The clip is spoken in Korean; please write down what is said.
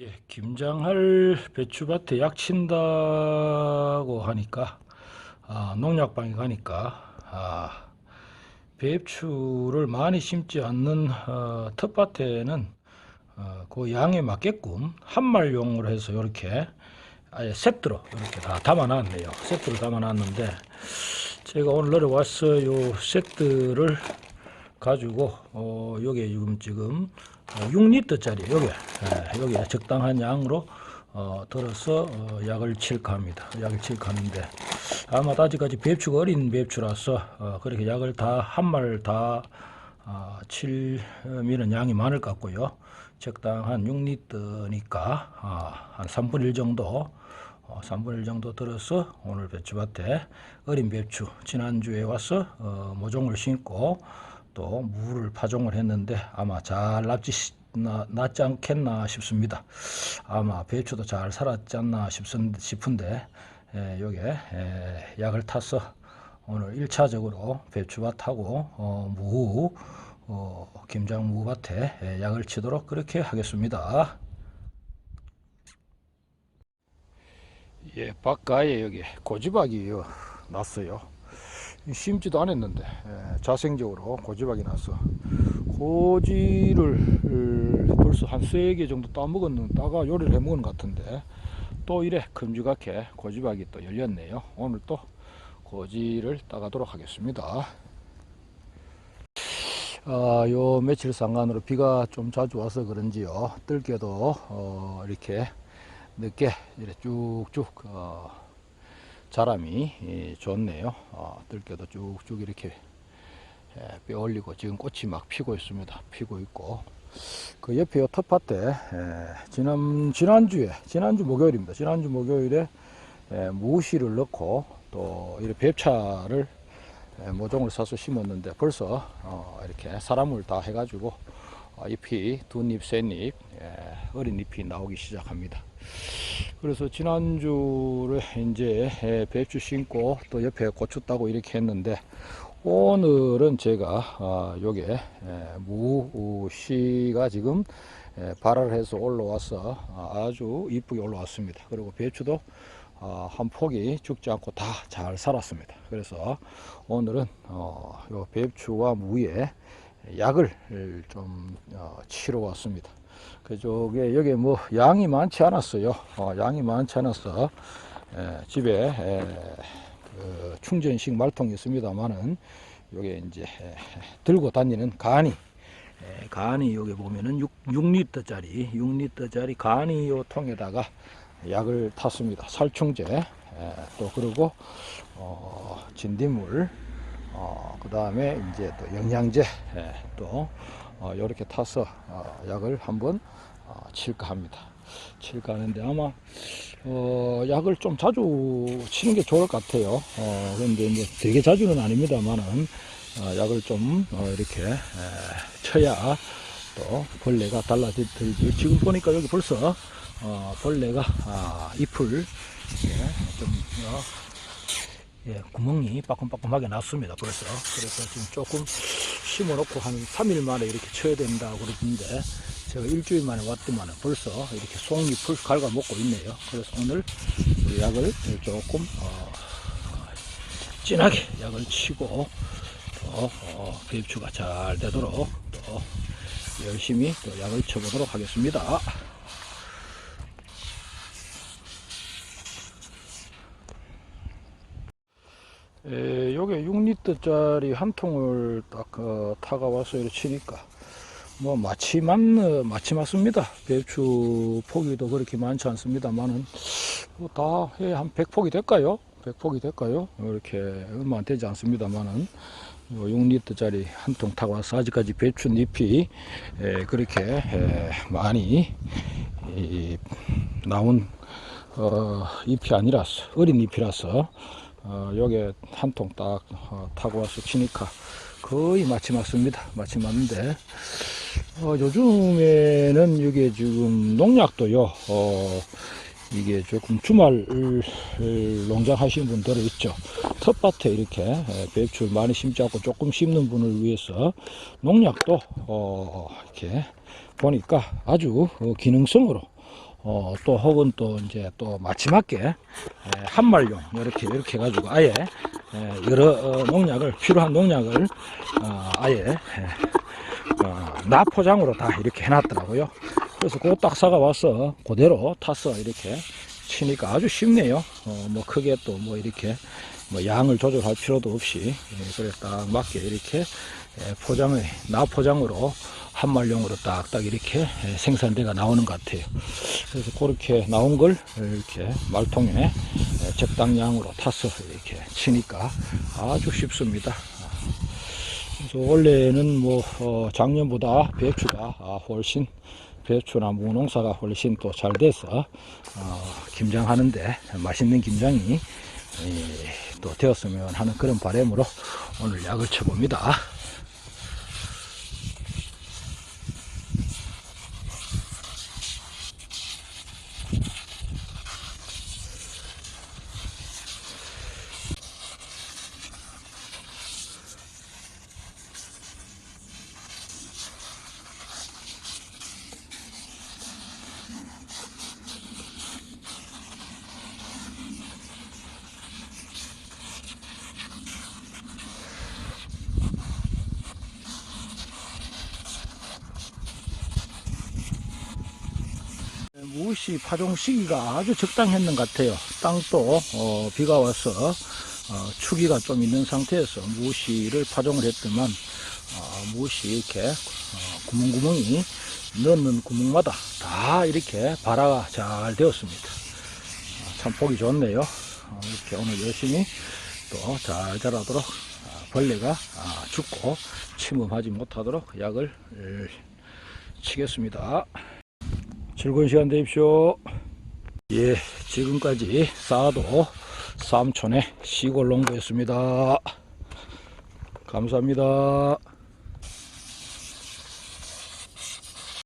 예, 김장할 배추밭에 약 친다고 하니까 아, 농약방에 가니까 아, 배추를 많이 심지 않는 어, 텃밭에는 어, 그 양에 맞게끔 한말용으로 해서 이렇게 아예 세트로 이렇게 다 담아놨네요. 세트로 담아놨는데 제가 오늘 내려와서 요 세트를 가지고 어 요게 지금 지금 6리터짜리 요게 예, 요게 적당한 양으로 어 들어서 어, 약을 칠까 합니다. 약을 칠까 하는데 아마 아직까지 배추가 어린 배추라서 어 그렇게 약을 다 한 말다 아, 칠미는 양이 많을 것 같고요. 적당한 6리터니까 아, 한 3분의 1 정도 어, 3분의 1 정도 들어서 오늘 배추밭에 어린 배추 지난주에 와서 어, 모종을 심고 또 무를 파종을 했는데 아마 잘 나, 낫지 않겠나 싶습니다. 아마 배추도 잘 살았지 않나 싶은, 싶은데 에, 요게 에, 약을 타서 오늘 1차적으로 배추밭하고 어, 무 어, 김장 무밭에 에, 약을 치도록 그렇게 하겠습니다. 예, 바깥에 여기 고지박이 요 났어요. 심지도 않았는데 예, 자생적으로 고지박이 나서 고지를 을, 벌써 한 세 개 정도 따먹었는 따가 요리를 해 먹은 것 같은데 또 이래 큼지각해 고지박이 또 열렸네요. 오늘 또 고지를 따가도록 하겠습니다. 아, 요 며칠 상간으로 비가 좀 자주 와서 그런지요. 뜰게도 어, 이렇게 늦게 이렇게 쭉쭉 어, 자람이 예, 좋네요. 어, 뜰게도 쭉쭉 이렇게 예, 뼈 올리고 지금 꽃이 막 피고 있습니다. 피고 있고 그 옆에 요 텃밭에 예, 지난 지난주에 지난주 목요일입니다. 지난주 목요일에 예, 무씨를 넣고 또 이렇게 뵙차를 예, 모종을 사서 심었는데 벌써 어, 이렇게 사람을 다 해가지고 어, 잎이 두잎, 셋잎, 예, 어린 잎이 나오기 시작합니다. 그래서 지난주에 이제 예, 배추 심고 또 옆에 고추 따고 이렇게 했는데 오늘은 제가 어, 요게 예, 무씨가 지금 예, 발화를 해서 올라와서 아, 아주 이쁘게 올라왔습니다. 그리고 배추도 어, 한 폭이 죽지 않고 다 잘 살았습니다. 그래서 오늘은 어, 요 배추와 무에 약을 좀 어, 치러 왔습니다. 그쪽에 여기 뭐 양이 많지 않았어요. 어, 양이 많지 에, 집에 에, 그 충전식 말통이 있습니다만은 요게 이제 에, 들고 다니는 간이 에, 간이 여기 보면은 6, 6리터짜리 6리터짜리 간이 요 통에다가 약을 탔습니다. 살충제 에, 또 그리고 어, 진딧물 어, 그 다음에 이제 또 영양제 예, 또 어, 이렇게 타서 어, 약을 한번 어, 칠까 합니다. 칠까 하는데 아마 어, 약을 좀 자주 치는 게 좋을 것 같아요. 어, 그런데 이제 되게 자주는 아닙니다만은 어, 약을 좀 어, 이렇게 에, 쳐야 또 벌레가 달라들지. 지금 보니까 여기 벌써 어, 벌레가 아, 잎을 좀 어, 예, 구멍이 빠끔빠끔하게 났습니다. 벌써. 그래서 지금 조금 심어놓고 한 3일 만에 이렇게 쳐야 된다고 그러는데, 제가 일주일 만에 왔더만 벌써 이렇게 송잎을 갉아먹고 있네요. 그래서 오늘 이 약을 조금, 어, 진하게 약을 치고, 또, 어, 배추가 잘 되도록 또 열심히 또 약을 쳐보도록 하겠습니다. 에, 요게 6리터짜리 한 통을 딱 어, 타가 와서 이렇게 치니까 뭐 마치 맞 마치 맞습니다. 배추 포기도 그렇게 많지 않습니다만은 뭐다한 100폭이 될까요? 100폭이 될까요? 이렇게 얼마 안 되지 않습니다만은 6리터짜리 한 통 타고 와서 아직까지 배추 잎이 에, 그렇게 에, 많이 이, 나온 어, 잎이 아니라서 어린 잎이라서 어, 요게 한 통 딱 어, 타고 와서 치니까 거의 마치 맞습니다. 마치 맞는데 어, 요즘에는 이게 지금 농약도요. 어, 이게 조금 주말 농장 하시는 분들은 있죠. 텃밭에 이렇게 에, 배추 많이 심지 않고 조금 심는 분을 위해서 농약도 어, 이렇게 보니까 아주 어, 기능성으로 어, 또 혹은 또 이제 또 마지막에 에, 한말용 이렇게 이렇게 해가지고 아예 에, 여러 어, 농약을 필요한 농약을 어, 아예 에, 어, 나포장으로 다 이렇게 해놨더라고요. 그래서 그거 딱 사가 와서 그대로 타서 이렇게 치니까 아주 쉽네요. 어, 뭐 크게 또 뭐 이렇게 뭐 양을 조절할 필요도 없이 예, 그래 딱 맞게 이렇게 예, 포장을 나포장으로 한말용으로 딱딱 이렇게 예, 생산대가 나오는 것 같아요. 그래서 그렇게 나온 걸 이렇게 말통에 예, 적당량으로 타서 이렇게 치니까 아주 쉽습니다. 그래서 원래는 뭐 어, 작년보다 배추가 아, 훨씬 배추나 무농사가 훨씬 또 잘 돼서 어, 김장하는데 맛있는 김장이 예, 또 되었으면 하는 그런 바람으로 오늘 약을 쳐봅니다. 무시 파종 시기가 아주 적당했는 것 같아요. 땅도 어, 비가 와서 어, 추기가 좀 있는 상태에서 무시를 파종을 했더만 어, 무시 이렇게 어, 구멍구멍이 넣는 구멍마다 다 이렇게 발화가 잘 되었습니다. 어, 참 보기 좋네요. 어, 이렇게 오늘 열심히 또 잘 자라도록 아, 벌레가 아, 죽고 침범하지 못하도록 약을 을, 치겠습니다. 즐거운 시간 되십시오. 예, 지금까지 사도 삼촌의 시골 농부였습니다. 감사합니다.